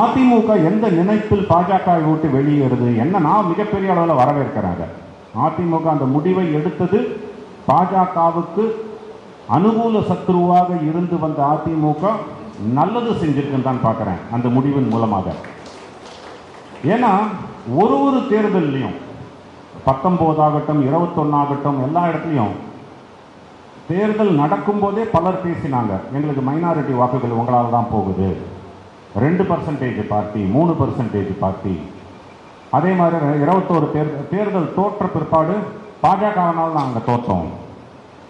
அதிமுக எந்த நினைப்பில் பாஜக விட்டு வெளியேறுது? என்ன நான் மிகப்பெரிய அளவில் வரவேற்கிறாங்க. அதிமுக அந்த முடிவை எடுத்தது பாஜகவுக்கு அனுகூல சத்ருவாக இருந்து வந்த அதிமுக நல்லது செஞ்சிருக்குன்னு தான் பார்க்குறேன் அந்த முடிவின் மூலமாக. ஏன்னா ஒரு ஒரு தேர்தல்லையும் பத்தொம்போதாகட்டும் இருபத்தொன்னாகட்டும் எல்லா இடத்துலையும் தேர்தல் நடக்கும்போதே பலர் பேசினாங்க. எங்களுக்கு மைனாரிட்டி வாக்குகள் உங்களால் தான் போகுது. ரெண்டு பர்சன்டேஜ் பார்ட்டி மூணு பர்சன்டேஜ் பார்ட்டி அதே மாதிரி இருபத்தோரு தேர்தல் தேர்தல் தோற்ற பிற்பாடு பாஜகவினால் நாங்கள் தோற்றோம்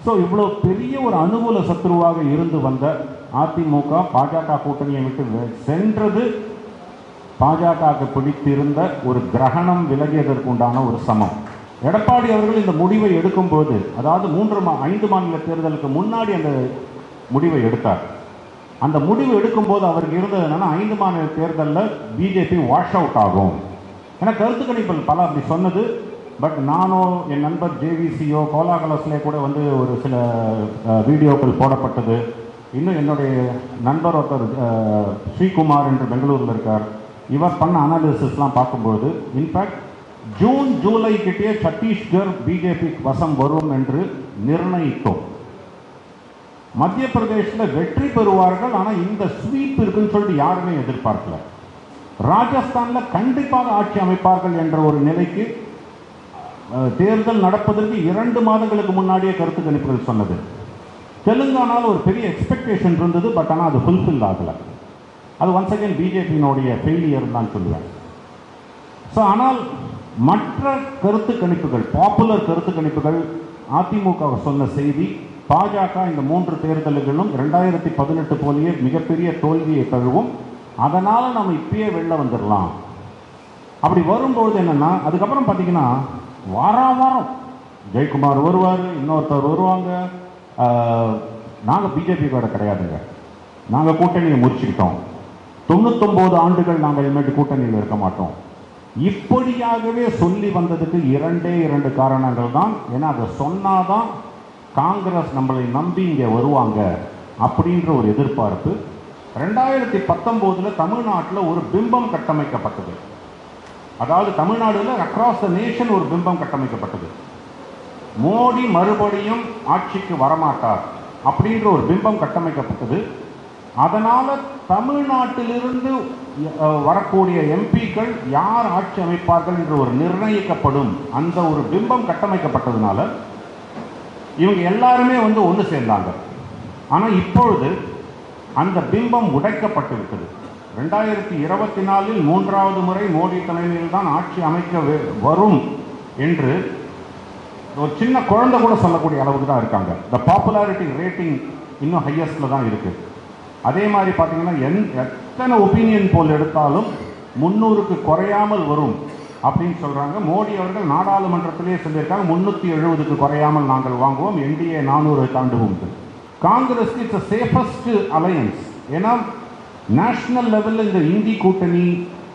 ஸோ இவ்வளோ பெரிய ஒரு அனுகூல சத்ருவாக இருந்து வந்த அதிமுக பாஜக கூட்டணியை விட்டு வெ- சென்றது பாஜகவுக்கு பிடித்திருந்த ஒரு கிரகணம் விலகியதற்கு உண்டான ஒரு சமம். எடப்பாடி அவர்கள் இந்த முடிவை எடுக்கும்போது அதாவது மூன்று மா ஐந்து மாநில தேர்தலுக்கு முன்னாடி அந்த முடிவை எடுத்தார். அந்த முடிவு எடுக்கும்போது அவருக்கு இருந்தது என்னன்னா ஐந்து மாநில தேர்தலில் பிஜேபி வாஷ் அவுட் ஆகும். ஏன்னா கருத்து கணிப்பில் பல அப்படி சொன்னது. பட் நானோ என் நண்பர் ஜேவிசியோ கோலாகலஸ்லே கூட வந்து ஒரு சில வீடியோக்கள் போடப்பட்டது. இன்னும் என்னுடைய நண்பர் ஒருத்தர் ஸ்ரீகுமார் என்று பெங்களூரில் இருக்கார். இவர் பண்ண அனாலிசிஸ்லாம் பார்க்கும்போது இன்ஃபேக்ட் ஜூன் ஜூலை கிட்டே சத்தீஸ்கர் பிஜேபி வசம் வரும் என்று நிர்ணயித்தோம். மத்திய பிரதேசில் வெற்றி பெறுவார்கள் ஆனால் இந்த ஸ்வீப் இருக்குன்னு சொல்லிட்டு யாருமே எதிர்பார்க்கல. ராஜஸ்தானில் கண்டிப்பாக ஆட்சி அமைப்பார்கள் என்ற ஒரு நிலைக்கு தேர்தல் நடப்பதற்கு இரண்டு மாதங்களுக்கு முன்னாடியே கருத்து கணிப்புகள் சொன்னது. தெலுங்கானாவில் ஒரு பெரிய எக்ஸ்பெக்டேஷன் இருந்தது பட் ஆனால் அது ஃபுல்ஃபில் ஆகலை. அது ஒன்ஸ் அகேன் பிஜேபியினுடைய ஃபெயிலியர் தான் சொல்லுவேன். ஸோ ஆனால் மற்ற கருத்து கணிப்புகள் பாப்புலர் கருத்து கணிப்புகள் அதிமுக சொன்ன செய்தி பாஜக இந்த மூன்று தேர்தல்களும் ரெண்டாயிரத்தி பதினெட்டு போலேயே மிகப்பெரிய தோல்வியை தழுவும். அதனால் நம்ம இப்பயே வெளில வந்துடலாம் அப்படி வரும்பொழுது என்னன்னா அதுக்கப்புறம் பார்த்தீங்கன்னா வாரம் வாரம் ஜெயக்குமார் வருவார் இன்னொருத்தர் வருவாங்க. நாங்கள் பிஜேபி கூட கிடையாதுங்க. நாங்கள் கூட்டணியை முடிச்சுக்கிட்டோம் தொண்ணூத்தொம்பது ஆண்டுகள் நாங்கள் இனிமேட்டு கூட்டணியில் இருக்க மாட்டோம். இப்படியாகவே சொல்லி வந்ததுக்கு இரண்டே இரண்டு காரணங்கள் தான் ஏன்னா அதை சொன்னாதான் காங்கிரஸ் நம்மளை நம்பி இங்கே வருவாங்க அப்படின்ற ஒரு எதிர்பார்ப்பு. ரெண்டாயிரத்தி பத்தொம்போதில் தமிழ்நாட்டில் ஒரு பிம்பம் கட்டமைக்கப்பட்டது. அதாவது தமிழ்நாடுல அக்ராஸ் த நேஷன் ஒரு பிம்பம் கட்டமைக்கப்பட்டது. மோடி மறுபடியும் ஆட்சிக்கு வரமாட்டார் அப்படின்ற ஒரு பிம்பம் கட்டமைக்கப்பட்டது. அதனால் தமிழ்நாட்டிலிருந்து வரக்கூடிய எம்பிக்கள் யார் ஆட்சி அமைப்பார்கள் என்று ஒரு நிர்ணயிக்கப்படும் அந்த ஒரு பிம்பம் கட்டமைக்கப்பட்டதுனால இவங்க எல்லாருமே வந்து ஒன்று சேர்ந்தாங்க. ஆனால் இப்பொழுது அந்த பிம்பம் உடைக்கப்பட்டு விட்டது ரெண்டாயிரத்தி இருபத்தி நாலில் மூன்றாவது முறை மோடி தலைமையில் தான் ஆட்சி அமைக்க வே- வரும் என்று ஒரு சின்ன குழந்தை கூட சொல்லக்கூடிய அளவுக்கு தான் இருக்காங்க. த பாப்புலாரிட்டி ரேட்டிங் இன்னும் ஹையஸ்டில் தான் இருக்குது அதே மாதிரி பார்த்தீங்கன்னா என் எத்தனை ஒப்பீனியன் போல் எடுத்தாலும் முன்னூறுக்கு குறையாமல் வரும். அப்படின்னு சொல்கிறாங்க மோடி அவர்கள் நாடாளுமன்றத்திலே சொல்லியிருக்காங்க முன்னூற்றி எழுபதுக்கு குறையாமல் நாங்கள் வாங்குவோம் என்டிஏ நானூறு தாண்டுவோம். காங்கிரஸ் இட்ஸ் சேஃபஸ்ட் அலையன்ஸ் ஏன்னா நேஷனல் லெவலில் இந்த இந்தி கூட்டணி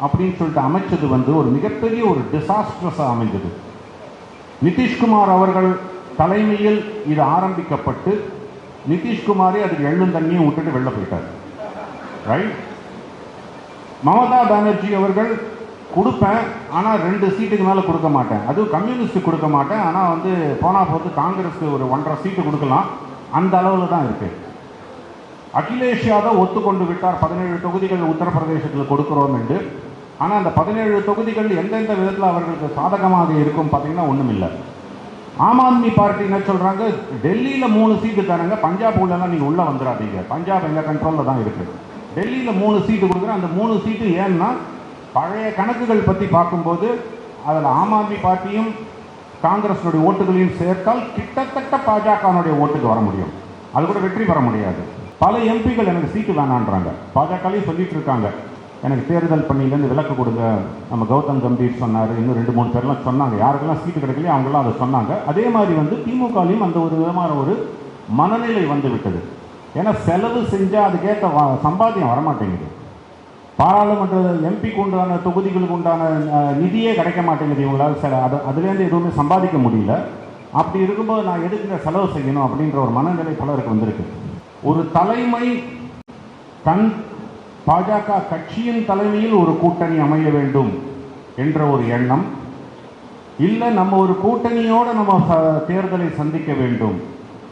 அப்படின்னு சொல்லிட்டு அமைச்சது வந்து ஒரு மிகப்பெரிய ஒரு டிசாஸ்ட்ரஸாக அமைஞ்சது நிதிஷ்குமார் அவர்கள் தலைமையில் இது ஆரம்பிக்கப்பட்டு நிதிஷ்குமாரே அதுக்கு எள்ளும் தண்ணியும் விட்டுட்டு வெளில போயிட்டார். ரைட் மமதா பானர்ஜி அவர்கள் கொடுப்பேன் ஆனால் ரெண்டு சீட்டுக்கு மேலே கொடுக்க மாட்டேன். அதுவும் கம்யூனிஸ்ட் கொடுக்க மாட்டேன் ஆனால் வந்து போனால் போது காங்கிரஸ்க்கு ஒரு ஒன்றரை சீட்டு கொடுக்கலாம். அந்த அளவில் தான் இருக்கு. அகிலேஷ் யாதவ் ஒத்துக்கொண்டு விட்டார். பதினேழு தொகுதிகள் உத்தரப்பிரதேசத்தில் கொடுக்குறோம் என்று. ஆனால் அந்த பதினேழு தொகுதிகள் எந்தெந்த விதத்தில் அவர்களுக்கு சாதகமாக இருக்கும் பார்த்தீங்கன்னா ஒன்றும் இல்லை. ஆம் ஆத்மி பார்ட்டி என்ன சொல்கிறாங்க டெல்லியில் மூணு சீட்டு தராங்க பஞ்சாப் உள்ளலாம் நீங்கள் உள்ளே வந்துடாதீங்க. பஞ்சாப் எங்கள் கண்ட்ரோலில் தான் இருக்குது டெல்லியில் மூணு சீட்டு கொடுக்குறேன். அந்த மூணு சீட்டு ஏன்னா பழைய கணக்குகள் பற்றி பார்க்கும்போது அதில் ஆம் ஆத்மி பார்ட்டியும் காங்கிரஸுடைய ஓட்டுகளையும் சேர்த்தால் கிட்டத்தட்ட பாஜகனுடைய ஓட்டுக்கு வர முடியும். அது கூட வெற்றி பெற முடியாது. பல எம்பிகள் எனக்கு சீட்டு வேணான்றாங்க. பாஜகலையும் சொல்லிட்டு இருக்காங்க. எனக்கு தேர்தல் பணியிலேருந்து விலக்கு கொடுங்க. நம்ம கௌதம் கம்பீர் சொன்னார். இன்னும் ரெண்டு மூணு பேர்லாம் சொன்னாங்க. யாருக்கெல்லாம் சீட்டு கிடைக்கலையோ அவங்களாம் அதை சொன்னாங்க. அதே மாதிரி வந்து திமுகலையும் அந்த ஒரு விதமான ஒரு மனநிலை வந்து விட்டது. ஏன்னா செலவு செஞ்சால் அதுக்கேற்ற சம்பாத்தியம் வரமாட்டேங்குது. பாராளுமன்ற எம்பிக்கு உண்டான தொகுதிகளுக்கு உண்டான நிதியே கிடைக்க மாட்டேங்குது இவங்களால். சில அது அதுலேருந்து எதுவுமே சம்பாதிக்க முடியல. அப்படி இருக்கும்போது நான் எதுக்குங்க செலவு செய்யணும் அப்படின்ற ஒரு மனநிலை பலருக்கு வந்திருக்கு. ஒரு தலைமை தன் பாஜக கட்சியின் தலைமையில் ஒரு கூட்டணி அமைய வேண்டும் என்ற ஒரு எண்ணம். இல்லை நம்ம ஒரு கூட்டணியோடு நம்ம ச- தேர்தலை சந்திக்க வேண்டும்.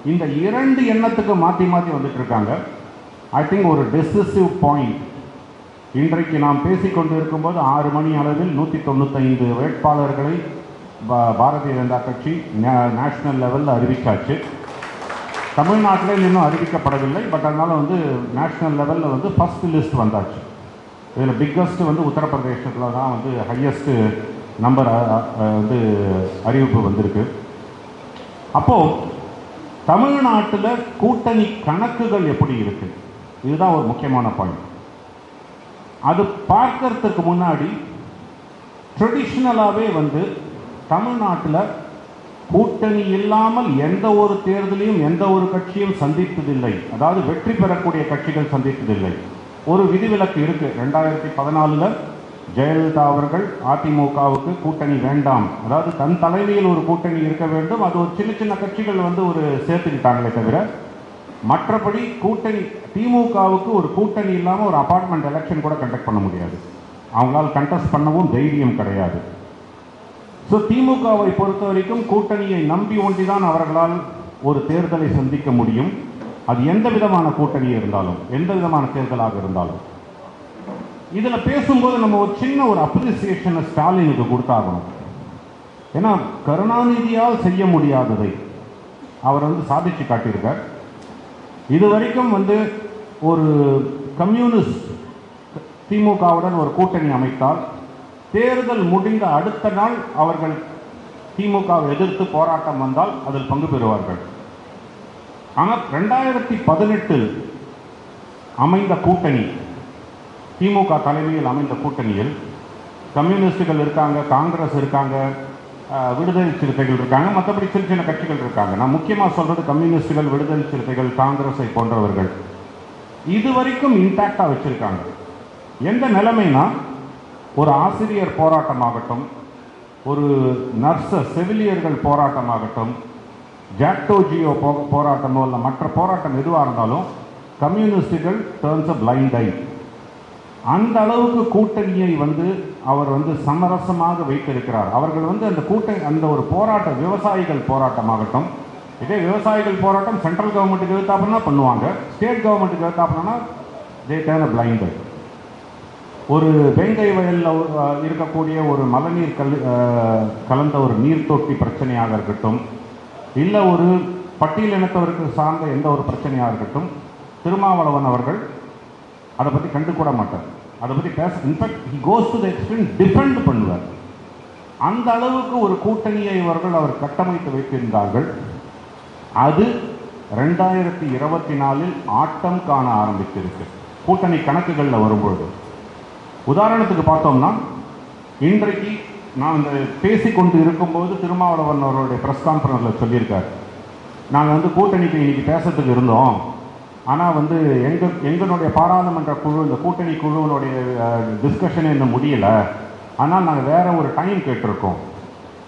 இந்த இரண்டு எண்ணத்துக்கு மாற்றி மாற்றி வந்துட்டு இருக்காங்க. ஐ திங்க் ஒரு டெசிசிவ் பாயிண்ட் இன்றைக்கு நாம் பேசிக் கொண்டிருக்கும்போது ஆறு மணி அளவில் நூற்றி தொண்ணூத்தைந்து வேட்பாளர்களை பா- பாரதிய ஜனதா கட்சி நே- நேஷனல் லெவலில் அறிவிச்சாச்சு. தமிழ்நாட்டில் இன்னும் அறிவிக்கப்படவில்லை பட் அதனால் வந்து நேஷனல் லெவலில் வந்து ஃபர்ஸ்ட் லிஸ்ட் வந்தாச்சு. இதில் பிக்கஸ்ட்டு வந்து உத்தரப்பிரதேசத்தில் தான் வந்து ஹையஸ்ட்டு நம்பர் வந்து அறிவிப்பு வந்திருக்கு. அப்போது தமிழ்நாட்டில் கூட்டணி கணக்குகள் எப்படி இருக்குது இதுதான் ஒரு முக்கியமான பாயிண்ட் அது பார்க்கறதுக்கு முன்னாடி ட்ரெடிஷ்னலாகவே வந்து தமிழ்நாட்டில் கூட்டணி இல்லாமல் எந்த ஒரு தேர்தலையும் எந்த ஒரு கட்சியும் சந்தித்ததில்லை. அதாவது வெற்றி பெறக்கூடிய கட்சிகள் சந்தித்ததில்லை. ஒரு விதிவிலக்கு இருக்கு. ரெண்டாயிரத்தி பதினாலில் ஜெயலலிதா அவர்கள் அதிமுகவுக்கு கூட்டணி வேண்டாம். அதாவது தன் தலைமையில் ஒரு கூட்டணி இருக்க வேண்டும். அது ஒரு சின்ன சின்ன கட்சிகள் வந்து ஒரு சேர்த்துக்கிட்டாங்களே தவிர மற்றபடி கூட்டணி திமுகவுக்கு ஒரு கூட்டணி இல்லாமல் ஒரு அப்பார்ட்மெண்ட் எலெக்ஷன் கூட கண்டக்ட் பண்ண முடியாது. அவங்களால் கண்டெஸ்ட் பண்ணவும் தைரியம் கிடையாது. ஸோ திமுகவை பொறுத்த வரைக்கும் கூட்டணியை நம்பி ஒன்றிதான் அவர்களால் ஒரு தேர்தலை சந்திக்க முடியும். அது எந்த விதமான கூட்டணி இருந்தாலும் எந்த விதமான தேர்தலாக இருந்தாலும். இதில் பேசும்போது நம்ம ஒரு சின்ன ஒரு அப்ரிசியேஷனை ஸ்டாலினுக்கு கொடுத்தாகணும். ஏன்னா கருணாநிதியால் செய்ய முடியாததை அவர் வந்து சாதிச்சு காட்டியிருக்கார். இது வரைக்கும் வந்து ஒரு கம்யூனிஸ்ட் திமுகவுடன் ஒரு கூட்டணி அமைத்தால் தேர்தல் முடிந்த அடுத்த நாள் அவர்கள் திமுகவை எதிர்த்து போராட்டம் வந்தால் அதில் பங்கு பெறுவார்கள். ஆனால் ரெண்டாயிரத்தி பதினெட்டில் அமைந்த கூட்டணி திமுக தலைமையில் அமைந்த கூட்டணியில் கம்யூனிஸ்டுகள் இருக்காங்க காங்கிரஸ் இருக்காங்க விடுதலை சிறுத்தைகள் இருக்காங்க. மற்றபடி சின்ன சின்ன கட்சிகள் இருக்காங்க. நான் முக்கியமாக சொல்றது கம்யூனிஸ்டுகள் விடுதலை சிறுத்தைகள் காங்கிரஸை போன்றவர்கள். இது வரைக்கும் இன்டாக்டாக வச்சிருக்காங்க. எந்த நிலைமைனா ஒரு ஆசிரியர் போராட்டமாகட்டும் ஒரு நர்ஸ செவிலியர்கள் போராட்டமாகட்டும் ஜாக்டோஜியோ போ போராட்டமோ இல்லை மற்ற போராட்டம் எதுவாக இருந்தாலும் கம்யூனிஸ்டுகள் டேர்ன்ஸ் அ பிளைண்ட் ஐ அந்த அளவுக்கு கூட்டணியை வந்து அவர் வந்து சமரசமாக வைத்திருக்கிறார். அவர்கள் வந்து அந்த கூட்ட அந்த ஒரு போராட்டம் விவசாயிகள் போராட்டமாகட்டும் இதே விவசாயிகள் போராட்டம் சென்ட்ரல் கவர்மெண்ட்டுக்கு எதிர்த்தாப்புனா பண்ணுவாங்க ஸ்டேட் கவர்மெண்ட்டுக்கு எதிர்த்தாப்புனா தே டேர்ன் பிளைண்ட் ஒரு வேங்கை வயலில் இருக்கக்கூடிய ஒரு மழைநீர் கல் கலந்த ஒரு நீர் தொட்டி பிரச்சனையாக இருக்கட்டும் இல்லை ஒரு பட்டியலினத்தவருக்கு சார்ந்த எந்த ஒரு பிரச்சனையாக இருக்கட்டும் திருமாவளவன் அவர்கள் அதை பற்றி கண்டுக்கூட மாட்டார். அதை பற்றி பேச in fact he goes to the extent depend பண்ணுவார். அந்த அளவுக்கு ஒரு கூட்டணியை இவர்கள் அவர் கட்டமைத்து வைத்திருந்தார்கள். அது ரெண்டாயிரத்தி இருபத்தி நாலில் ஆட்டம் காண ஆரம்பித்திருக்கு. கூட்டணி கணக்குகளில் வரும்பொழுது. உதாரணத்துக்கு பார்த்தோம்னா இன்றைக்கு நான் இந்த பேசிக்கொண்டு இருக்கும்போது திருமாவளவன் அவருடைய ப்ரெஸ் கான்ஃபரன்ஸில் சொல்லியிருக்கார். நாங்கள் வந்து கூட்டணிக்கு இன்னைக்கு பேசுறதுக்கு இருந்தோம். ஆனால் வந்து எங்க எங்களுடைய பாராளுமன்ற குழு இந்த கூட்டணி குழுவினுடைய டிஸ்கஷன் இன்னும் முடியல. ஆனால் நாங்கள் வேற ஒரு டைம் கேட்டிருக்கோம்.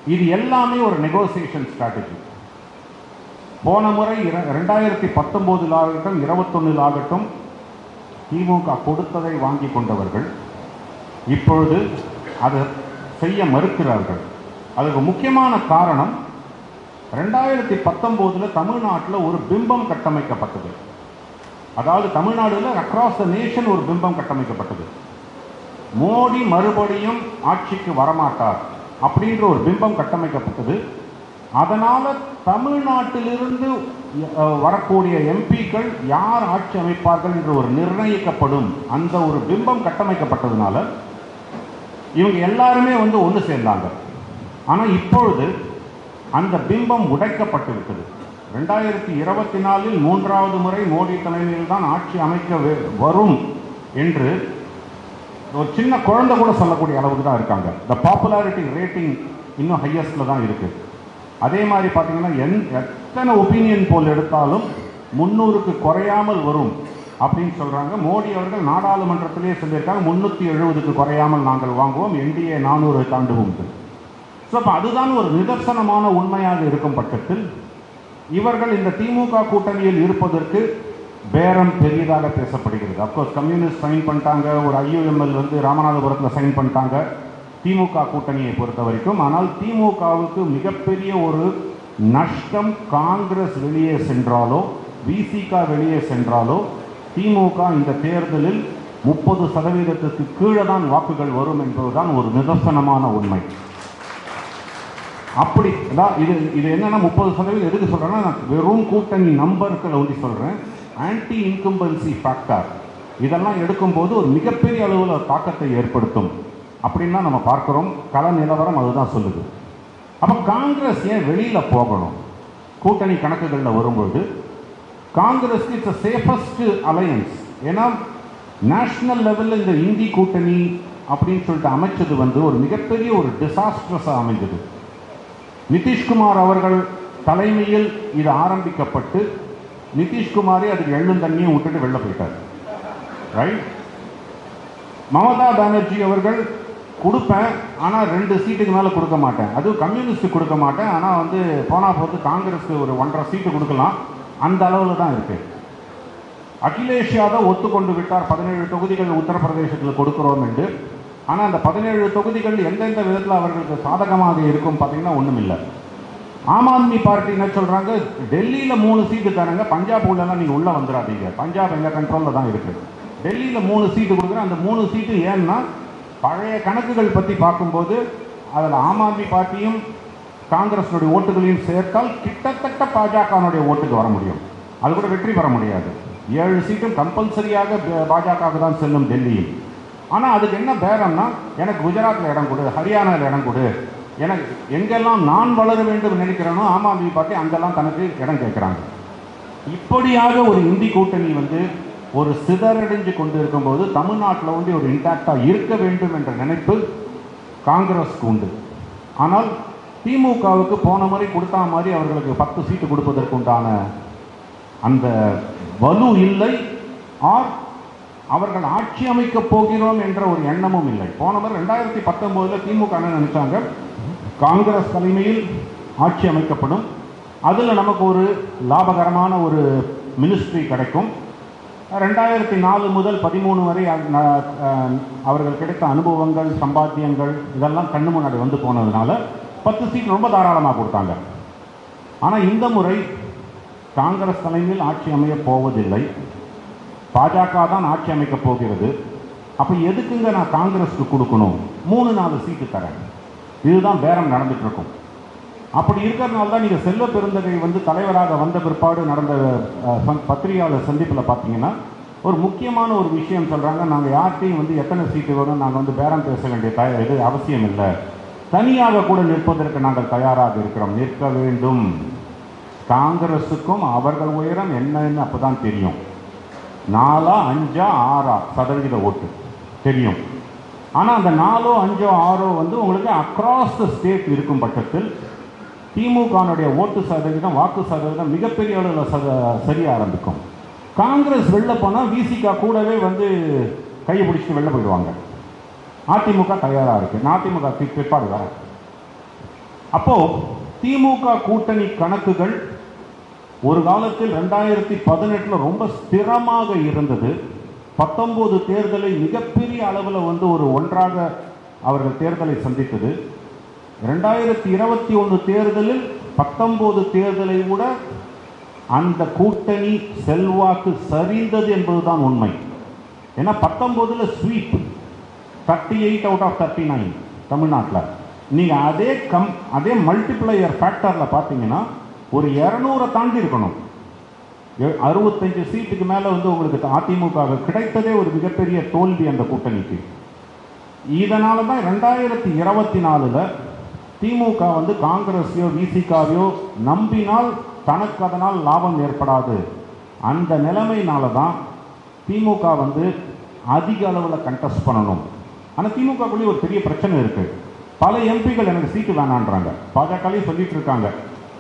இது எல்லாமே ஒரு நெகோசியேஷன் ஸ்ட்ராட்டஜி போன முறை இர- ரெண்டாயிரத்தி பத்தொம்போதில் ஆகட்டும் இருபத்தொன்னில் ஆகட்டும் திமுக கொடுத்ததை வாங்கி கொண்டவர்கள் இப்பொழுது அதை செய்ய மறுக்கிறார்கள். அதுக்கு முக்கியமான காரணம் ரெண்டாயிரத்தி பத்தொம்போதில் தமிழ்நாட்டில் ஒரு பிம்பம் கட்டமைக்கப்பட்டது. அதாவது தமிழ்நாடுல அக்ராஸ் த நேஷன் ஒரு பிம்பம் கட்டமைக்கப்பட்டது. மோடி மறுபடியும் ஆட்சிக்கு வரமாட்டார் அப்படின்ற ஒரு பிம்பம் கட்டமைக்கப்பட்டது. அதனால தமிழ்நாட்டிலிருந்து வரக்கூடிய எம்பிக்கள் யார் ஆட்சி அமைப்பார்கள் என்று ஒரு நிர்ணயிக்கப்படும் அந்த ஒரு பிம்பம் கட்டமைக்கப்பட்டதுனால இவங்க எல்லாருமே வந்து ஒன்று சேர்ந்தாங்க. ஆனால் இப்பொழுது அந்த பிம்பம் உடைக்கப்பட்டு விட்டது. ரெண்டாயிரத்தி இருபத்தி நாலில் மூன்றாவது முறை மோடி தலைமையில் தான் ஆட்சி அமைக்க வே- வரும் என்று ஒரு சின்ன குழந்தை கூட சொல்லக்கூடிய அளவுக்கு தான் இருக்காங்க. த பாப்புலாரிட்டி ரேட்டிங் இன்னும் ஹையஸ்டில் தான் இருக்கு. அதே மாதிரி பார்த்தீங்கன்னா என் எத்தனை ஒப்பீனியன் போல் எடுத்தாலும் முந்நூறுக்கு குறையாமல் வரும் அப்படின்னு சொல்கிறாங்க மோடி அவர்கள் நாடாளுமன்றத்திலே சொல்லியிருக்காங்க முன்னூற்றி எழுபதுக்கு குறையாமல் நாங்கள் வாங்குவோம் என்டிஏ நானூறு தாண்டுவோம். ஸோ அப்போ அதுதான் ஒரு நிதர்சனமான உண்மையாக இருக்கும் பட்சத்தில் இவர்கள் இந்த திமுக கூட்டணியில் இருப்பதற்கு பேரம் பெரியதாக பேசப்படுகிறது. அப்கோர்ஸ் கம்யூனிஸ்ட் சைன் பண்ணிட்டாங்க ஒரு ஐயுஎம்எல் வந்து ராமநாதபுரத்தில் சைன் பண்ணிட்டாங்க திமுக கூட்டணியை பொறுத்த வரைக்கும். ஆனால் திமுகவுக்கு மிகப்பெரிய ஒரு நஷ்டம் காங்கிரஸ் வெளியே சென்றாலோ விசிக வெளியே சென்றாலோ திமுக இந்த தேர்தலில் முப்பது சதவீதத்துக்கு கீழே தான் வாக்குகள் வரும் என்பதுதான் ஒரு நிதர்சனமான உண்மை. அப்படி அதான் இது இது என்னென்னா முப்பது சதவீதம் எதுக்கு சொல்கிறேன்னா நான் வெறும் கூட்டணி நம்பர்களை ஒண்டி சொல்கிறேன் ஆன்டி இன்கம்பன்சி ஃபேக்டர் இதெல்லாம் எடுக்கும்போது ஒரு மிகப்பெரிய அளவில் தாக்கத்தை ஏற்படுத்தும். அப்படின்னா நம்ம பார்க்குறோம். கள நிலவரம் அதுதான் சொல்லுது. அப்போ காங்கிரஸ் ஏன் வெளியில் போகணும்? கூட்டணி கணக்குகளில் வரும்பொழுது காங்கிரஸ்க்கு இட்ஸ் சேஃபஸ்ட் அலையன்ஸ் ஏன்னா நேஷ்னல் லெவலில் இந்த இந்தி கூட்டணி அப்படின்னு சொல்லிட்டு அமைச்சது வந்து ஒரு மிகப்பெரிய ஒரு டிசாஸ்ட்ரஸாக அமைஞ்சது. நிதிஷ்குமார் அவர்கள் தலைமையில் இது ஆரம்பிக்கப்பட்டு நிதிஷ்குமாரே அதுக்கு எள்ளும் தண்ணியும் விட்டுட்டு வெளில போயிட்டார். ரைட் மமதா பானர்ஜி அவர்கள் கொடுப்பேன் ஆனால் ரெண்டு சீட்டுக்கு மேலே கொடுக்க மாட்டேன். அதுவும் கம்யூனிஸ்ட் கொடுக்க மாட்டேன் ஆனால் வந்து போனா போது காங்கிரஸ்க்கு ஒரு ஒன்றரை சீட்டு கொடுக்கலாம். அந்த அளவில் தான் இருக்கு. அகிலேஷ் யாதவ் ஒத்துக்கொண்டு விட்டார். பதினேழு தொகுதிகள் உத்தரப்பிரதேசத்தில் கொடுக்கிறோம் என்று. ஆனால் அந்த பதினேழு தொகுதிகள் எந்தெந்த விதத்தில் அவர்களுக்கு சாதகமாக இருக்கும் பார்த்தீங்கன்னா ஒன்றும் இல்லை ஆம் ஆத்மி பார்ட்டி என்ன சொல்கிறாங்க டெல்லியில் மூணு சீட்டு தராங்க பஞ்சாப் உள்ளலாம் நீங்கள் உள்ளே வந்துடாதீங்க பஞ்சாப் எங்கள் கண்ட்ரோலில் தான் இருக்குது டெல்லியில் மூணு சீட்டு கொடுக்குறேன். அந்த மூணு சீட்டு ஏன்னா பழைய கணக்குகள் பற்றி பார்க்கும்போது அதில் ஆம் ஆத்மி பார்ட்டியும் காங்கிரஸுடைய ஓட்டுகளையும் சேர்த்தால் கிட்டத்தட்ட பாஜகனுடைய ஓட்டுக்கு வர முடியும். அது கூட வெற்றி பெற முடியாது. ஏழு சீட்டும் கம்பல்சரியாக பாஜகவுக்கு தான் செல்லும் டெல்லியில். ஆனால் அதுக்கு என்ன பேரம்னா எனக்கு குஜராத்தில் இடம் கொடு ஹரியானாவில் இடம் கொடு. எனக்கு எங்கெல்லாம் நான் வளர வேண்டும் நினைக்கிறேனோ ஆம் ஆத்மி பார்ட்டி அங்கெல்லாம் தனக்கு இடம் கேட்குறாங்க. இப்படியாக ஒரு இந்தி கூட்டணி வந்து ஒரு சிதறடைஞ்சு கொண்டு இருக்கும்போது தமிழ்நாட்டில் வந்து ஒரு இன்டாக்டாக இருக்க வேண்டும் என்ற நினைப்பு காங்கிரஸ்க்கு உண்டு. ஆனால் திமுகவுக்கு போன முறை கொடுத்தா மாதிரி அவர்களுக்கு பத்து சீட்டு கொடுப்பதற்கு உண்டான அந்த வலு இல்லை. ஆர் அவர்கள் ஆட்சி அமைக்கப் போகிறோம் என்ற ஒரு எண்ணமும் இல்லை. போனவர் ரெண்டாயிரத்தி பத்தொம்போதில் திமுக நினைச்சாங்க? காங்கிரஸ் தலைமையில் ஆட்சி அமைக்கப்படும். அதில் நமக்கு ஒரு லாபகரமான ஒரு மினிஸ்ட்ரி கிடைக்கும். ரெண்டாயிரத்தி நாலு முதல் பதிமூணு வரை அவர்கள் கிடைத்த அனுபவங்கள் சம்பாத்தியங்கள் இதெல்லாம் கண்ணு முன்னாடி வந்து போனதுனால பத்து சீட் ரொம்ப தாராளமாக கொடுத்தாங்க. ஆனால் இந்த முறை காங்கிரஸ் தலைமையில் ஆட்சி அமையப் போவதில்லை. பாஜக தான் ஆட்சி அமைக்கப் போகிறது. அப்போ எதுக்குங்க நான் காங்கிரஸ்க்கு கொடுக்கணும்? மூணு நாலு சீட்டு தரேன். இதுதான் பேரம் நடந்துட்டு இருக்கும் அப்படி இருக்கிறதுனால தான் நீங்கள் செல்வ பெருந்தகை வந்து தலைவராக வந்த பிற்பாடு நடந்த பத்திரிகையாளர் சந்திப்பில் பார்த்தீங்கன்னா ஒரு முக்கியமான ஒரு விஷயம் சொல்கிறாங்க நாங்கள் யார்கிட்டையும் வந்து எத்தனை சீட்டு வேணும் நாங்கள் வந்து பேரம் பேச வேண்டிய த இது அவசியம் இல்லை. தனியாக கூட நிற்பதற்கு நாங்கள் தயாராக இருக்கிறோம். நிற்க வேண்டும். காங்கிரஸுக்கும் அவர்கள் உயரம் என்னன்னு அப்போ தான் தெரியும். நாலா அஞ்சா ஆறா சதவிகித ஓட்டு. தெரியும். ஆனால் அந்த நாலோ அஞ்சோ ஆறோ வந்து உங்களுக்கு அக்ராஸ் த ஸ்டேட் இருக்கும் பட்சத்தில் திமுகனுடைய ஓட்டு சதவீதம் வாக்கு சதவீதம் மிகப்பெரிய அளவில் சத சரிய ஆரம்பிக்கும். காங்கிரஸ் வெளில போனால் விசிகா கூடவே வந்து கையை பிடிச்சிட்டு வெளில போயிடுவாங்க. அதிமுக தயாராக இருக்கு. அதிமுக பிற்பாடு வர அப்போ திமுக கூட்டணி கணக்குகள் ஒரு காலத்தில் ரெண்டாயிரத்தி பதினெட்டில் ரொம்ப ஸ்திரமாக இருந்தது. பத்தொம்போது தேர்தலை மிகப்பெரிய அளவில் வந்து ஒரு ஒன்றாக அவர்கள் தேர்தலை சந்தித்தது. ரெண்டாயிரத்தி இருபத்தி ஒன்று தேர்தலில் பத்தொம்போது தேர்தலை விட அந்த கூட்டணி செல்வாக்கு சரிந்தது என்பதுதான் உண்மை. ஏன்னா பத்தொம்போதில் sweep thirty eight out of thirty nine தமிழ்நாட்டில். நீங்கள் அதே கம் அதே மல்டிப்ளையர் ஃபேக்டரில் பார்த்தீங்கன்னா ஒரு இரநூறை தாண்டி இருக்கணும். எ- அறுபத்தஞ்சு சீட்டுக்கு மேலே வந்து உங்களுக்கு அதிமுக கிடைத்ததே ஒரு மிகப்பெரிய தோல்வி அந்த கூட்டணிக்கு. இதனால தான் ரெண்டாயிரத்தி இருபத்தி நாலில் திமுக வந்து காங்கிரஸையோ விசிகாவையோ நம்பினால் தனக்கு அதனால் லாபம் ஏற்படாது. அந்த நிலைமையினால தான் திமுக வந்து அதிக அளவில் கண்டெஸ்ட் பண்ணணும். ஆனால் திமுகக்குள்ளேயே ஒரு பெரிய பிரச்சனை இருக்குது பல எம்பிகள் எனக்கு சீட்டு வேணான்றாங்க. பாஜகலையும் சொல்லிட்டு இருக்காங்க.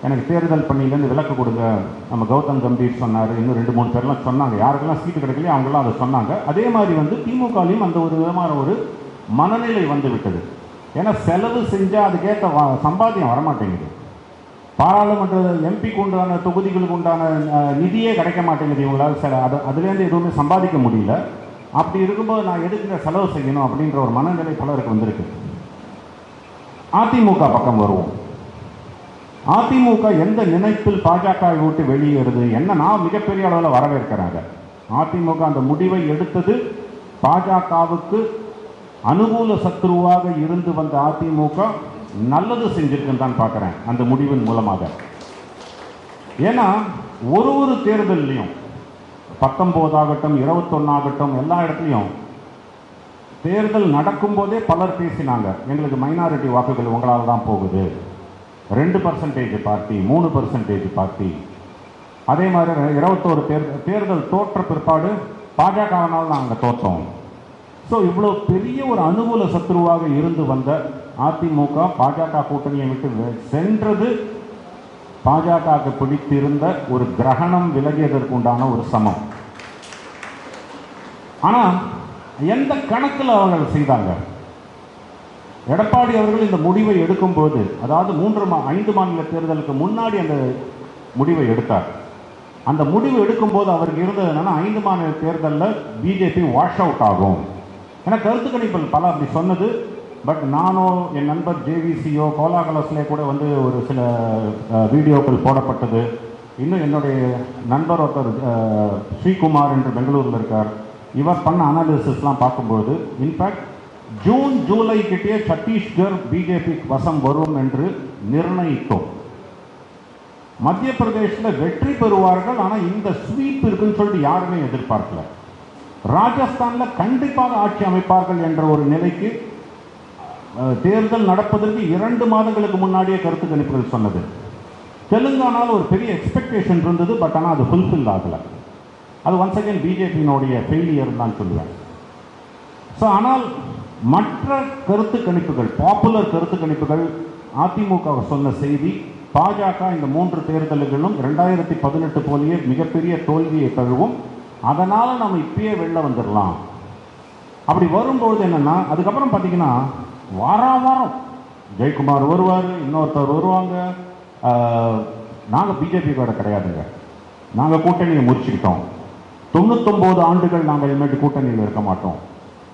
எனக்கு தேர்தல் பணியிலேருந்து விளக்கு கொடுங்க. நம்ம கௌதம் கம்பீர் சொன்னார். இன்னும் ரெண்டு மூணு பேர்லாம் சொன்னாங்க. யாருக்கெல்லாம் சீட்டு கிடைக்கலையோ அவங்களாம் அதை சொன்னாங்க. அதே மாதிரி வந்து திமுகலையும் அந்த ஒரு விதமான ஒரு மனநிலை வந்து விட்டது. ஏன்னா செலவு செஞ்சால் அதுக்கேற்ற வ- சம்பாத்தியம் வரமாட்டேங்குது. பாராளுமன்ற எம்பிக்கு உண்டான தொகுதிகளுக்கு உண்டான நிதியே கிடைக்க மாட்டேங்குது. இவங்களால் சில அது அதுலேருந்து எதுவுமே சம்பாதிக்க முடியல. அப்படி இருக்கும்போது நான் எதுக்குங்க செலவு செய்யணும் அப்படின்ற ஒரு மனநிலை பலருக்கு வந்திருக்கு. அதிமுக பக்கம் வருவோம். அதிமுக எந்த நினைப்பில் பாஜக விட்டு வெளியேறுது? என்ன நான் மிகப்பெரிய அளவில் வரவேற்கிறாங்க. அதிமுக அந்த முடிவை எடுத்தது பாஜகவுக்கு அனுகூல சத்ருவாக இருந்து வந்த அதிமுக நல்லது செஞ்சிருக்குன்னு தான் பார்க்குறேன் அந்த முடிவின் மூலமாக. ஏன்னா ஒரு ஒரு தேர்தல்லையும் பத்தொம்போதாகட்டும் இருபத்தொன்னாகட்டும் எல்லா இடத்துலையும் தேர்தல் நடக்கும்போதே பலர் பேசினாங்க. எங்களுக்கு மைனாரிட்டி வாக்குகள் உங்களால் தான் போகுது. ரெண்டு பர்சன்டேஜ் பார்ட்டி மூணு பர்சன்டேஜ் பார்ட்டி அதே மாதிரி இருபத்தோரு தேர்தல் தேர்தல் தோற்ற பிற்பாடு பாஜகவினால் நாங்கள் தோற்றோம் ஸோ இவ்வளோ பெரிய ஒரு அனுகூல சத்ருவாக இருந்து வந்த அதிமுக பாஜக கூட்டணியை விட்டு வெ- சென்றது பாஜகவுக்கு பிடித்திருந்த ஒரு கிரகணம் விலகியதற்கு உண்டான ஒரு சமம். ஆனால் எந்த கணக்கில் அவர்கள் செய்தாங்க? எடப்பாடி அவர்கள் இந்த முடிவை எடுக்கும்போது அதாவது மூன்று மா ஐந்து மாநில தேர்தலுக்கு முன்னாடி அந்த முடிவை எடுத்தார். அந்த முடிவு எடுக்கும்போது அவருக்கு இருந்தது என்னன்னா ஐந்து மாநில தேர்தலில் பிஜேபி வாஷ் அவுட் ஆகும். ஏன்னா கருத்து கணிப்பில் பல அப்படி சொன்னது. பட் நானோ என் நண்பர் ஜேவிசியோ கோலாகலஸ்லே கூட வந்து ஒரு சில வீடியோக்கள் போடப்பட்டது. இன்னும் என்னுடைய நண்பர் ஒருத்தர் ஸ்ரீகுமார் என்று பெங்களூரில் இருக்கார். இவர் பண்ண அனாலிசிஸ்லாம் பார்க்கும்போது இன்ஃபேக்ட் ஜூன் ஜூலை கிட்டே சத்தீஸ்கர் பிஜேபி வசம் வரும் என்று நிர்ணயித்தோம். மத்திய பிரதேசில் வெற்றி பெறுவார்கள் ஆனால் இந்த ஸ்வீப் இருக்குன்னு சொல்லிட்டு யாருமே எதிர்பார்க்கல. ராஜஸ்தானில் கண்டிப்பாக ஆட்சி அமைப்பார்கள் என்ற ஒரு நிலைக்கு தேர்தல் நடப்பதற்கு இரண்டு மாதங்களுக்கு முன்னாடியே கருத்து கணிப்புகள் சொன்னது. தெலுங்கானாவில் ஒரு பெரிய எக்ஸ்பெக்டேஷன் இருந்தது பட் ஆனால் அது ஃபுல்ஃபில் ஆகலை. அது ஒன்ஸ் அகேன் பிஜேபியினுடைய ஃபெயிலியர் தான் சொல்லுவேன். ஸோ ஆனால் மற்ற கருத்து கணிப்புகள் பாப்புலர் கருத்து கணிப்புகள் அதிமுக சொன்ன செய்தி பாஜக இந்த மூன்று தேர்தல்களிலும் ரெண்டாயிரத்தி பதினெட்டு போலேயே மிகப்பெரிய தோல்வியை தழுவும். அதனால் நம்ம இப்பயே வெளில வந்துடலாம் அப்படி வரும்பொழுது என்னன்னா அதுக்கப்புறம் பார்த்தீங்கன்னா வாரம் வாரம் ஜெயக்குமார் வருவார் இன்னொருத்தர் வருவாங்க. நாங்கள் பிஜேபி கூட கிடையாதுங்க. நாங்கள் கூட்டணியை முடிச்சுக்கிட்டோம் தொண்ணூத்தொம்போது ஆண்டுகள் நாங்கள் இனிமேட்டு கூட்டணியில் இருக்க மாட்டோம்.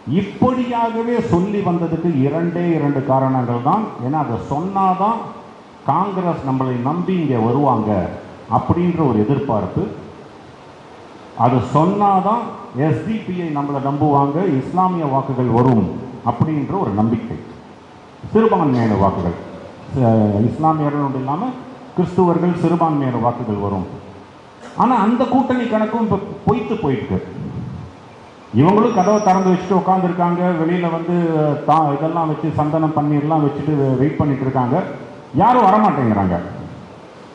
இப்படியாகவே சொல்லி வந்ததுக்கு இரண்டே இரண்டு காரணங்கள் தான் ஏன்னா அதை சொன்னாதான் காங்கிரஸ் நம்மளை நம்பி இங்கே வருவாங்க அப்படின்ற ஒரு எதிர்பார்ப்பு. அது சொன்னாதான் எஸ்டிபிஐ நம்மளை நம்புவாங்க இஸ்லாமிய வாக்குகள் வரும் அப்படின்ற ஒரு நம்பிக்கை. சிறுபான்மையான வாக்குகள். இஸ்லாமியர்கள் இல்லாமல் கிறிஸ்துவர்கள் சிறுபான்மையான வாக்குகள் வரும். ஆனால் அந்த கூட்டணி கணக்கும் இப்போ பொய்த்து போயிட்டு இவங்களும் கதவை திறந்து வச்சுட்டு உட்காந்துருக்காங்க வெளியில் வந்து தா இதெல்லாம் வச்சு சந்தனம் பன்னீர்லாம் வச்சுட்டு வெயிட் பண்ணிட்டு இருக்காங்க. யாரும் வரமாட்டேங்கிறாங்க.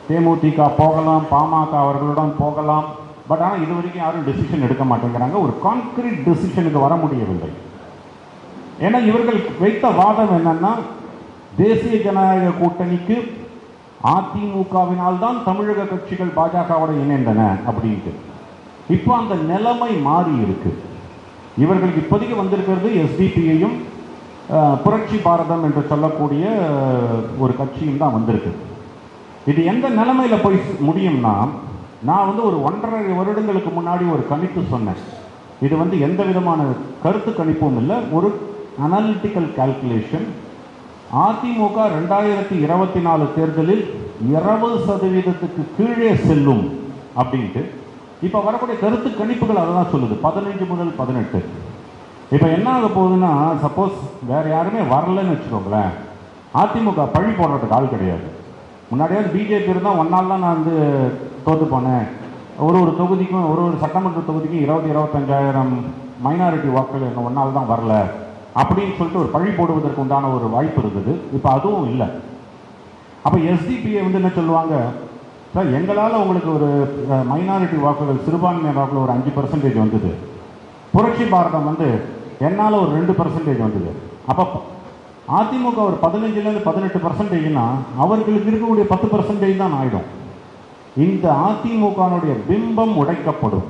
தேமுதிக போகலாம் பாமக அவர்களுடன் போகலாம். பட் ஆனால் இது வரைக்கும் யாரும் டெசிஷன் எடுக்க மாட்டேங்கிறாங்க. ஒரு கான்கிரீட் டெசிஷனுக்கு வர முடியவில்லை. ஏன்னா இவர்கள் வைத்த வாதம் என்னன்னா தேசிய ஜனநாயக கூட்டணிக்கு அதிமுகவினால் தான் தமிழக கட்சிகள் பாஜகவோட இணைந்தன அப்படின்ட்டு. இப்போ அந்த நிலைமை மாறி இருக்குது இவர்கள் இப்போதைக்கு வந்திருக்கிறது எஸ்டிபியையும் புரட்சி பாரதம் என்று சொல்லக்கூடிய ஒரு கட்சியும் தான் வந்திருக்கு. இது எந்த நிலைமையில் போய் முடியும்னா நான் வந்து ஒரு ஒன்றரை வருடங்களுக்கு முன்னாடி ஒரு கணிப்பு சொன்னேன். இது வந்து எந்த விதமான கருத்து கணிப்பும் இல்லை ஒரு அனாலிட்டிக்கல் கால்குலேஷன் அதிமுக ரெண்டாயிரத்தி இருபத்தி நாலு தேர்தலில் இருபது சதவீதத்துக்கு கீழே செல்லும் அப்படின்ட்டு இப்போ வரக்கூடிய கருத்து கணிப்புகள் அதை தான் சொல்லுது. பதினஞ்சு முதல் பதினெட்டு. இப்போ என்ன ஆக போகுதுன்னா சப்போஸ் வேறு யாருமே வரலன்னு வச்சுக்கோங்களேன். அதிமுக பழி போடுறதுக்கு ஆள் கிடையாது. முன்னாடியாவது பிஜேபி இருந்தால் ஒன்றால் தான் நான் வந்து தோற்று போனேன். ஒரு ஒரு தொகுதிக்கும் ஒரு ஒரு சட்டமன்ற தொகுதிக்கும் இருபது இருபத்தஞ்சாயிரம் மைனாரிட்டி வாக்குகள் என்ன ஒன்றால் தான் வரல. அப்படின்னு சொல்லிட்டு ஒரு பழி போடுவதற்கு உண்டான ஒரு வாய்ப்பு இருக்குது. இப்போ அதுவும் இல்லை. அப்போ எஸ்டிபிஐ வந்து என்ன சொல்லுவாங்க? சார் எங்களால் உங்களுக்கு ஒரு மைனாரிட்டி வாக்குகள் சிறுபான்மையினர் வாக்குகள் ஒரு அஞ்சு பர்சன்டேஜ் வந்தது. புரட்சி பாரதம் வந்து என்னால் ஒரு ரெண்டு பர்சன்டேஜ் வந்தது. அப்போ அதிமுக ஒரு பதினஞ்சுலேருந்து பதினெட்டு பர்சன்டேஜ்னா அவர்களுக்கு இருக்கக்கூடிய பத்து பர்சன்டேஜ் தான் ஆகிடும் இந்த அதிமுகனுடைய பிம்பம் உடைக்கப்படும்.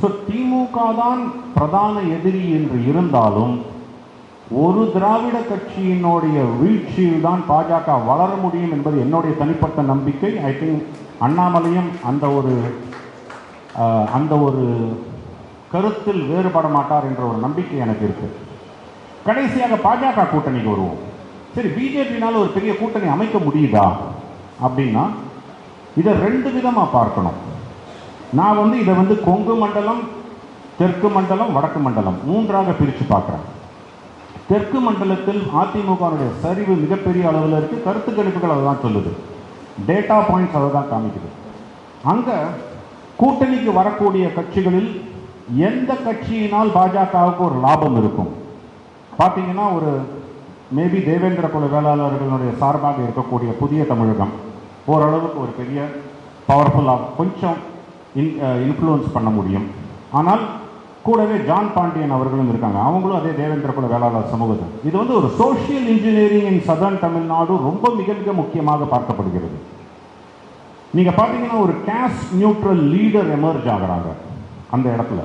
ஸோ திமுக தான் பிரதான எதிரி என்று இருந்தாலும் ஒரு திராவிட கட்சியினுடைய வீழ்ச்சியில் தான் பாஜக வளர முடியும் என்பது என்னுடைய தனிப்பட்ட நம்பிக்கை. ஐ திங்க் அண்ணாமலையும் அந்த ஒரு அந்த ஒரு கருத்தில் வேறுபட மாட்டார் என்ற ஒரு நம்பிக்கை எனக்கு இருக்கு. கடைசியாக பாஜக கூட்டணிக்கு வருவோம். சரி பிஜேபினால ஒரு பெரிய கூட்டணி அமைக்க முடியுதா அப்படின்னா இதை ரெண்டு விதமாக பார்க்கணும். நான் வந்து இதை வந்து கொங்கு மண்டலம் தெற்கு மண்டலம் வடக்கு மண்டலம் மூன்றாக பிரித்து பார்க்குறேன். தெற்கு மண்டலத்தில் அதிமுகனுடைய சரிவு மிகப்பெரிய அளவில் இருக்கு. கருத்து கணிப்புகள் அதை தான் சொல்லுது. டேட்டா பாயிண்ட்ஸ் அதை தான் காமிக்குது. அங்கே கூட்டணிக்கு வரக்கூடிய கட்சிகளில் எந்த கட்சியினால் பாஜகவுக்கு ஒரு லாபம் இருக்கும்? பார்த்தீங்கன்னா ஒரு மேபி தேவேந்திர குல வேளாளர்களுடைய சார்பாக இருக்கக்கூடிய புதிய தமிழகம் ஓரளவுக்கு ஒரு பெரிய பவர்ஃபுல்லாக கொஞ்சம் இன் இன்ஃப்ளூயன்ஸ் பண்ண முடியும். ஆனால் கூடவே ஜான் பாண்டியன் அவர்களும் இருக்காங்க. அவங்களும் அதே தேவேந்திர குல வேளாளர் சமூகத்தில். இது வந்து ஒரு social engineering in southern Tamil Nadu ரொம்ப மிக மிக முக்கியமாக பார்க்கப்படுகிறது. நீங்கள் பார்த்தீங்கன்னா ஒரு கேஸ் நியூட்ரல் லீடர் எமர்ஜ் ஆகுறாங்க அந்த இடத்துல.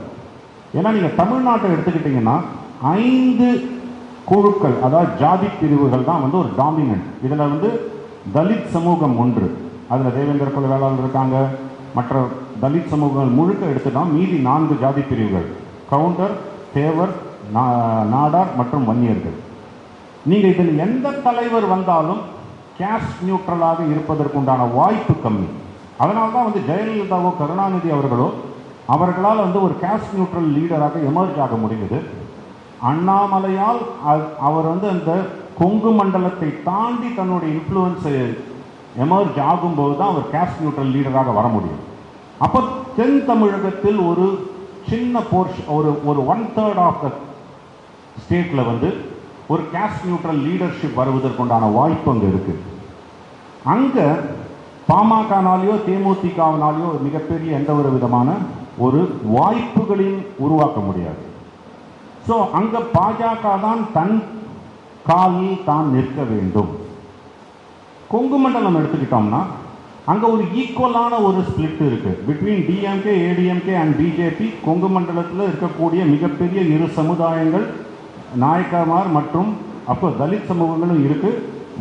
ஏன்னா நீங்கள் தமிழ்நாட்டை எடுத்துக்கிட்டிங்கன்னா ஐந்து குழுக்கள் அதாவது ஜாதி பிரிவுகள் தான் வந்து ஒரு டாமினன்ட் இதில் வந்து தலித் சமூகம் ஒன்று. அதில் தேவேந்திர குல வேளாளர் இருக்காங்க. மற்ற தலித் சமூகங்கள் முழுக்க எடுத்துட்டோம் மீதி நான்கு ஜாதி பிரிவுகள். கவுண்டர் தேவர் நா- நாடார் மற்றும் வன்னியர்கள். நீங்கள் இதில் எந்த தலைவர் வந்தாலும் கேஷ் நியூட்ரலாக இருப்பதற்குண்டான வாய்ப்பு கம்மி. அதனால தான் வந்து ஜெயலலிதாவோ கருணாநிதி அவர்களோ அவர்களால் வந்து ஒரு கேஷ் நியூட்ரல் லீடராக எமர்ஜ் ஆக முடிந்தது. அண்ணாமலையால் அ- அவர் வந்து அந்த கொங்கு மண்டலத்தை தாண்டி தன்னுடைய இன்ஃப்ளூயன்ஸை எமர்ஜ் ஆகும்போது தான் அவர் கேஷ் நியூட்ரல் லீடராக வர முடியும். அப்போ தென் தமிழகத்தில் ஒரு சின்ன போர்ஷ் ஒரு ஒரு ஒன் தேர்ட் ஆஃப் த ஸ்டேட்டில் வந்து ஒரு கேஸ்ட் நியூட்ரல் லீடர்ஷிப் வருவதற்குண்டான வாய்ப்பு அங்கே இருக்குது அங்கே பாமகனாலேயோ தேமுதிகவினாலேயோ மிகப்பெரிய எந்த ஒரு விதமான ஒரு வாய்ப்புகளையும் உருவாக்க முடியாது. ஸோ அங்கே பாஜக தான் தன் காலில் தான் நிற்க வேண்டும். கொங்கு மண்டலம் எடுத்துக்கிட்டோம்னா அங்கே ஒரு ஈக்குவலான ஒரு ஸ்பிளிட் இருக்கு. Between DMK ADMK and BJP Kongu மண்டலத்தில் இருக்கக்கூடிய மிகப்பெரிய இரு சமுதாயங்கள் நாயக்கமார் மற்றும் அப்போ தலித் சமூகங்களும் இருக்கு.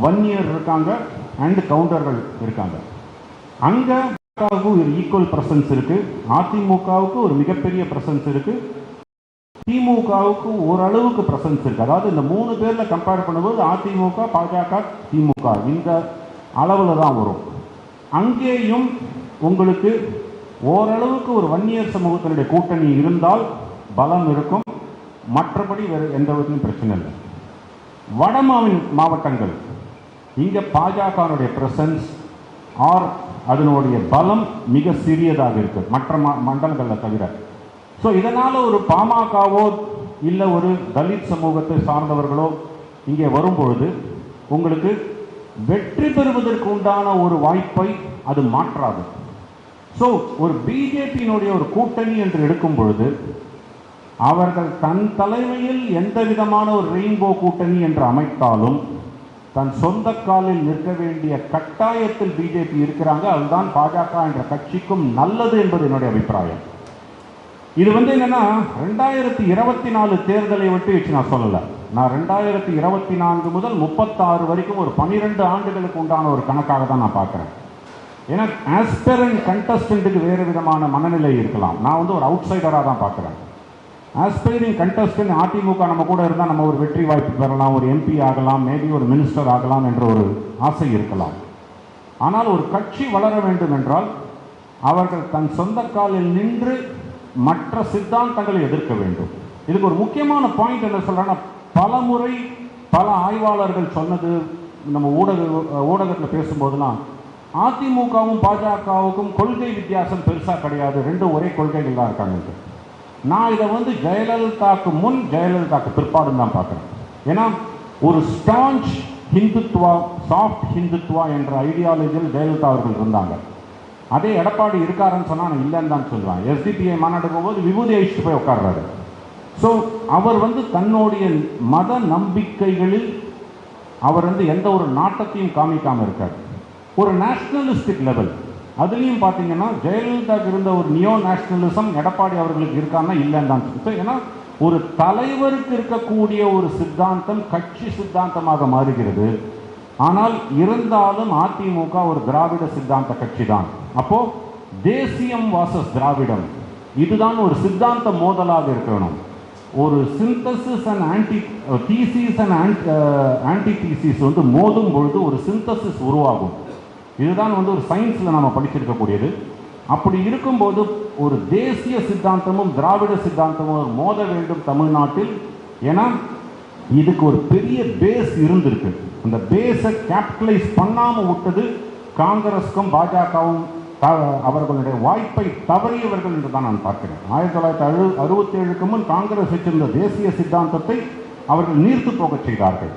வன்னியர் இருக்காங்க அண்ட் கவுண்டர்கள் இருக்காங்க. அங்கே திமுகவுக்கு ஒரு ஈக்குவல் பிரசன்ஸ் இருக்கு. அதிமுகவுக்கு ஒரு மிகப்பெரிய பிரசன்ஸ் இருக்கு. திமுகவுக்கு ஓரளவுக்கு பிரசன்ஸ் இருக்கு. அதாவது இந்த மூணு பேர்ல கம்பேர் பண்ணும்போது அதிமுக பாஜக திமுக இந்த அளவில் தான் வரும். அங்கேயும் உங்களுக்கு ஓரளவுக்கு ஒரு வன்னியர் சமூகத்தினுடைய கூட்டணி இருந்தால் பலம் இருக்கும். மற்றபடி வேறு எந்த விதத்திலும் பிரச்சனை இல்லை. வட மாவட்டங்கள் இங்கே பாஜகனுடைய பிரசன்ஸ் ஆர் அதனுடைய பலம் மிக சிறியதாக இருக்குது மற்ற மா- மண்டலங்கள்ல தவிர. ஸோ இதனால் ஒரு பாமகவோ இல்லை ஒரு தலித் சமூகத்தை சார்ந்தவர்களோ இங்கே வரும்பொழுது உங்களுக்கு வெற்றி பெறுவதற்கு உண்டான ஒரு வாய்ப்பை அது மாற்றாது. ஸோ ஒரு பிஜேபியினுடைய ஒரு கூட்டணி என்று எடுக்கும் பொழுது அவர்கள் தன் தலைமையில் எந்த விதமான ஒரு ரெயின்போ கூட்டணி என்று அமைத்தாலும் தன் சொந்த காலில் நிற்க வேண்டிய கட்டாயத்தில் பிஜேபி இருக்கிறாங்க அதுதான் பாஜக என்ற கட்சிக்கும் நல்லது என்பது என்னுடைய அபிப்பிராயம். இது வந்து என்னன்னா ரெண்டாயிரத்தி இருபத்தி நாலு தேர்தலை விட்டு வச்சு நான் சொல்லலை. நான் ரெண்டாயிரத்தி இருபத்தி நான்கு முதல் முப்பத்தாறு வரைக்கும் ஒரு பன்னிரெண்டு ஆண்டுகளுக்கு உண்டான ஒரு கணக்காக தான் நான் பார்க்குறேன். ஏன்னா ஆஸ்பெரன் கண்டஸ்டன்ட்டுக்கு வேறு விதமான மனநிலை இருக்கலாம். நான் வந்து ஒரு அவுட் சைடராக தான் பார்க்குறேன். ஆஸ்பைரிங் கண்டஸ்டன்ட் அதிமுக நம்ம கூட இருந்தால் நம்ம ஒரு வெற்றி வாய்ப்பு பெறலாம் ஒரு எம்பி ஆகலாம் மேபி ஒரு மினிஸ்டர் ஆகலாம் என்ற ஒரு ஆசை இருக்கலாம். ஆனால் ஒரு கட்சி வளர வேண்டும் என்றால் அவர்கள் தன் சொந்த காலில் நின்று மற்ற சித்தாந்தங்களை எதிர்க்க வேண்டும். இதுக்கு ஒரு முக்கியமான பாயிண்ட் என்ன சொல்கிறேன்னா பல முறை பல ஆய்வாளர்கள் சொன்னது நம்ம ஊடக ஊடகத்தில் பேசும்போதெல்லாம் அதிமுகவும் பாஜகவுக்கும் கொள்கை வித்தியாசம் பெருசாக கிடையாது. ரெண்டும் ஒரே கொள்கைகள் தான் இருக்காங்க நான் இதை வந்து ஜெயலலிதாக்கு முன் ஜெயலலிதாக்கு பிற்பாடுன்னு தான் பார்க்குறேன். ஏன்னா ஒரு ஸ்டான்ச் ஹிந்துத்வா சாஃப்ட் ஹிந்துத்வா என்ற ஐடியாலஜியில் ஜெயலலிதா அவர்கள் இருந்தாங்க. அதே எடப்பாடி இருக்காருன்னு சொன்னால் நான் இல்லைன்னு தான் சொல்லுவேன். எஸ்டிபிஐ மாநாட்டுக்கு போகும்போது விபூதி அழிச்சுட்டு போய் உட்கார்றாரு. ஸோ அவர் வந்து தன்னுடைய மத நம்பிக்கைகளில் அவர் வந்து எந்த ஒரு நாட்டத்தையும் காமிக்காமல் இருக்கார். ஒரு நேஷ்னலிஸ்டிக் லெவல் அதுலேயும் பார்த்தீங்கன்னா ஜெயலலிதா இருந்த ஒரு நியோ நேஷ்னலிசம் எடப்பாடி அவர்களுக்கு இருக்கான்னா இல்லைன்னு தான் ஏன்னா ஒரு தலைவருக்கு இருக்கக்கூடிய ஒரு சித்தாந்தம் கட்சி சித்தாந்தமாக மாறுகிறது. ஆனால் இருந்தாலும் அதிமுக ஒரு திராவிட சித்தாந்த கட்சி தான். அப்போ தேசியம் வாசஸ் திராவிடம். இதுதான் ஒரு சித்தாந்த மோதலாக இருக்கணும். ஒரு synthesis and antithesis and antithesis வந்து மோதும் பொழுது ஒரு சிந்தசிஸ் உருவாகும். இதுதான் வந்து ஒரு சயின்ஸில் நம்ம படிச்சிருக்கக்கூடியது. அப்படி இருக்கும்போது ஒரு தேசிய சித்தாந்தமும் திராவிட சித்தாந்தமும் மோத வேண்டும் தமிழ்நாட்டில். ஏன்னா இதுக்கு ஒரு பெரிய பேஸ் இருந்திருக்கு. அந்த பேஸை கேபிட்டலைஸ் பண்ணாமல் விட்டது காங்கிரஸுக்கும் பாஜகவும் அவர்களுடைய வாய்ப்பை தவறியவர்கள் என்று தான் நான் பார்க்கிறேன். ஆயிரத்தி தொள்ளாயிரத்தி அழு அறுபத்தி ஏழுக்கு முன் காங்கிரஸ் வச்சிருந்த தேசிய சித்தாந்தத்தை அவர்கள் நீர்த்து போகச் செய்தார்கள்.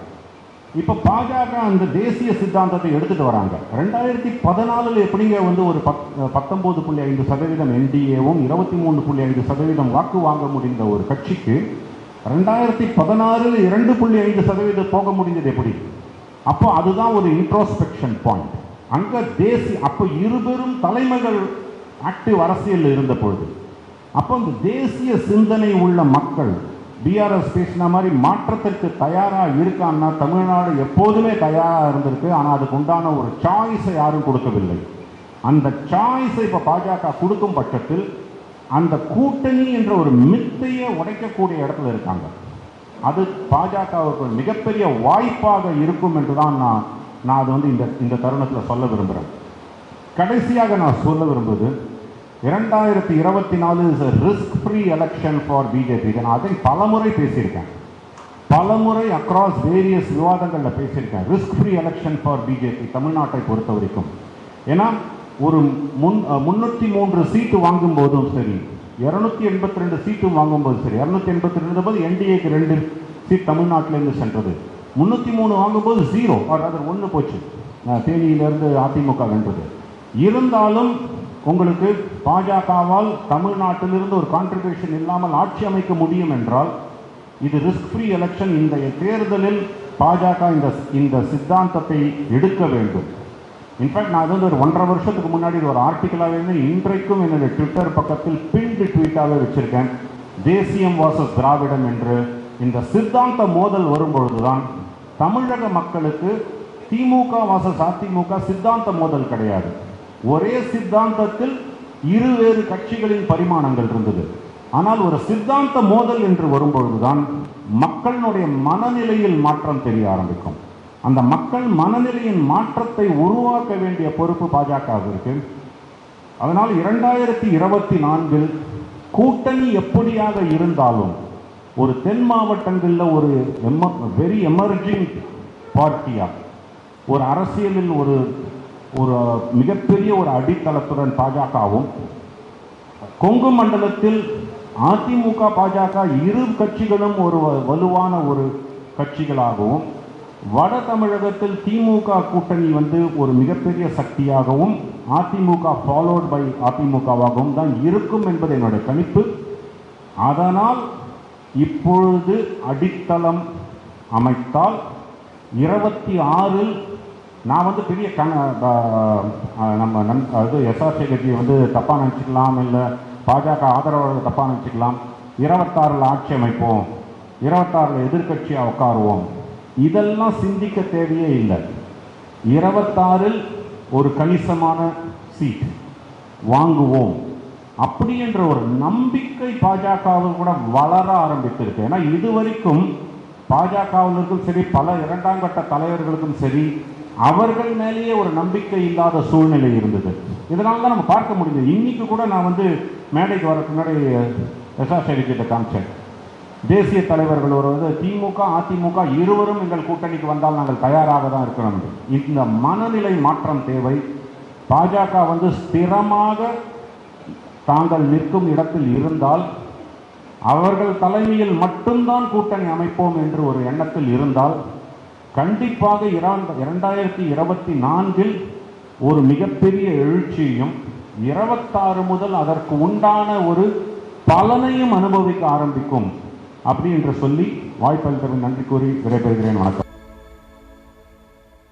இப்போ பாஜக அந்த தேசிய சித்தாந்தத்தை எடுத்துட்டு வராங்க. ரெண்டாயிரத்தி பதினாலில் எப்படிங்க வந்து ஒரு பத் பத்தொம்போது புள்ளி ஐந்து சதவீதம் என்டிஏவும் இருபத்தி மூணு புள்ளி ஐந்து சதவீதம் வாக்கு வாங்க முடிந்த ஒரு கட்சிக்கு ரெண்டாயிரத்தி பதினாறில் இரண்டு புள்ளி ஐந்து சதவீதம் போக முடிந்தது எப்படி? அப்போ அதுதான் ஒரு இன்ட்ரோஸ்பெக்ஷன் பாயிண்ட் அங்க தேசிய அப்போ இருபெரும் தலைமைகள் ஆக்டிவ் அரசியல் இருந்த பொழுது அப்போ இந்த தேசிய சிந்தனை உள்ள மக்கள் பிஆர்எஸ் பேசின மாதிரி மாற்றத்திற்கு தயாராக இருக்கான்னா தமிழ்நாடு எப்போதுமே தயாராக இருந்திருக்கு. ஆனால் அதுக்கு உண்டான ஒரு சாய்ஸை யாரும் கொடுக்கவில்லை. அந்த சாய்ஸை இப்போ பாஜக கொடுக்கும் பட்சத்தில் அந்த கூட்டணி என்ற ஒரு மித்தையை உடைக்கக்கூடிய இடத்துல இருக்காங்க. அது பாஜகவுக்கு மிகப்பெரிய வாய்ப்பாக இருக்கும் என்று தான் நான் நான் அது வந்து இந்த இந்த தருணத்தில் சொல்ல விரும்புகிறேன் கடைசியாக நான் சொல்ல விரும்புவது இரண்டாயிரத்தி இருபத்தி நாலு is risk free election for BJP இதை நான் அதை பலமுறை பேசியிருக்கேன். பலமுறை அக்ராஸ் வேரியஸ் விவாதங்களில் பேசியிருக்கேன். Risk free election for BJP தமிழ்நாட்டை பொறுத்த வரைக்கும். ஏன்னா ஒரு முன் முன்னூற்றி மூன்று சீட்டு வாங்கும் போதும் சரி இரநூத்தி எண்பத்தி ரெண்டு சீட்டும் வாங்கும்போது சரி இரநூத்தி எண்பத்தி ரெண்டு போது என்டிஏக்கு ரெண்டு சீட் தமிழ்நாட்டிலேருந்து சென்றது. முந்நூற்றி மூணு வாங்கும்போது ஜீரோ அதாவது ஒன்று போச்சு. தேனியிலிருந்து அதிமுக வென்றது. இருந்தாலும் உங்களுக்கு பாஜகவால் தமிழ்நாட்டிலிருந்து ஒரு கான்ட்ரிபியூஷன் இல்லாமல் ஆட்சி அமைக்க முடியும் என்றால் இது ரிஸ்க் ஃப்ரீ எலெக்ஷன் இந்த தேர்தலில் பாஜக இந்த இந்த சித்தாந்தத்தை எடுக்க வேண்டும். இன்ஃபேக்ட் நான் அது வந்து ஒரு ஒன்றரை வருஷத்துக்கு முன்னாடி இது ஒரு ஆர்டிக்கலாக இருந்து இன்றைக்கும் என்னுடைய ட்விட்டர் பக்கத்தில் பின்டு ட்வீட்டாகவே வச்சுருக்கேன். தேசியம் வாசஸ் திராவிடம் என்று. இந்த சித்தாந்த மோதல் வரும்பொழுதுதான் தமிழக மக்களுக்கு திமுக வாசஸ் அதிமுக சித்தாந்த மோதல் கிடையாது. ஒரே சித்தாந்தத்தில் இருவேறு கட்சிகளின் பரிமாணங்கள் இருந்தது. ஆனால் ஒரு சித்தாந்த மோதல் என்று வரும்பொழுதுதான் மக்களினுடைய மனநிலையில் மாற்றம் தெரிய ஆரம்பிக்கும். அந்த மக்கள் மனநிலையின் மாற்றத்தை உருவாக்க வேண்டிய பொறுப்பு பாஜகவிற்கு அதனால் இரண்டாயிரத்தி இருபத்தி நான்கில் கூட்டணி எப்படியாக இருந்தாலும் ஒரு தென் மாவட்டங்களில் ஒரு எம வெரி எமர்ஜிங் பார்ட்டியா ஒரு அரசியலில் ஒரு ஒரு மிகப்பெரிய ஒரு அடித்தளத்துடன் பாஜகவும் கொங்கு மண்டலத்தில் அதிமுக பாஜக இரு கட்சிகளும் ஒரு வ- வலுவான ஒரு கட்சிகளாகவும் வட தமிழகத்தில் திமுக கூட்டணி வந்து ஒரு மிகப்பெரிய சக்தியாகவும் அதிமுக ஃபாலோட் பை அதிமுகவாகவும் தான் இருக்கும் என்பது என்னுடைய கணிப்பு. அதனால் இப்பொழுது அடித்தளம் அமைத்தால் இருபத்தி ஆறில் நான் வந்து பெரிய கண நம்ம நன் அது எஸ்ஆர்சி கட்சியை வந்து தப்பாக நினச்சிக்கலாம் இல்லை பாஜக ஆதரவாளர்கள் தப்பாக நினச்சிக்கலாம். இருபத்தாறில் ஆட்சி அமைப்போம். இருபத்தாறில் எதிர்க்கட்சியாக உட்காருவோம். இதெல்லாம் சிந்திக்க தேவையே இல்லை. இருபத்தாறில் ஒரு கணிசமான சீட் வாங்குவோம். அப்படி என்ற ஒரு நம்பிக்கை பாஜகவில் கூட வளர ஆரம்பித்திருக்கு. ஏன்னா இதுவரைக்கும் பாஜகவினருக்கும் சரி பல இரண்டாம் கட்ட தலைவர்களுக்கும் சரி அவர்கள் மேலேயே ஒரு நம்பிக்கை இல்லாத சூழ்நிலை இருந்தது. இதனால தான் நம்ம பார்க்க முடிஞ்சது. இன்னைக்கு கூட நான் வந்து மேடைக்கு வரக்கு முன்னாடி எஸ்ஆர் கிட்ட காமிச்சேன். தேசிய தலைவர்கள் ஒரு வந்து திமுக அதிமுக இருவரும் எங்கள் கூட்டணிக்கு வந்தால் நாங்கள் தயாராக தான் இருக்கிறோம். இந்த மனநிலை மாற்றம் தேவை. பாஜக வந்து ஸ்திரமாக தாங்கள் நிற்கும் இடத்தில் இருந்தால் அவர்கள் தலைமையில் மட்டும்தான் கூட்டணி அமைப்போம் என்று ஒரு எண்ணத்தில் இருந்தால் கண்டிப்பாக இரண்டு- இரண்டாயிரத்தி இருபத்தி நான்கில் ஒரு மிகப்பெரிய எழுச்சியையும் இருபத்தாறு முதல் அதற்கு உண்டான ஒரு பலனையும் அனுபவிக்க ஆரம்பிக்கும் அப்படி என்று சொல்லி வாய்ப்பளித்தவன் நன்றி கூறி விடைபெறுகிறேன். வணக்கம்.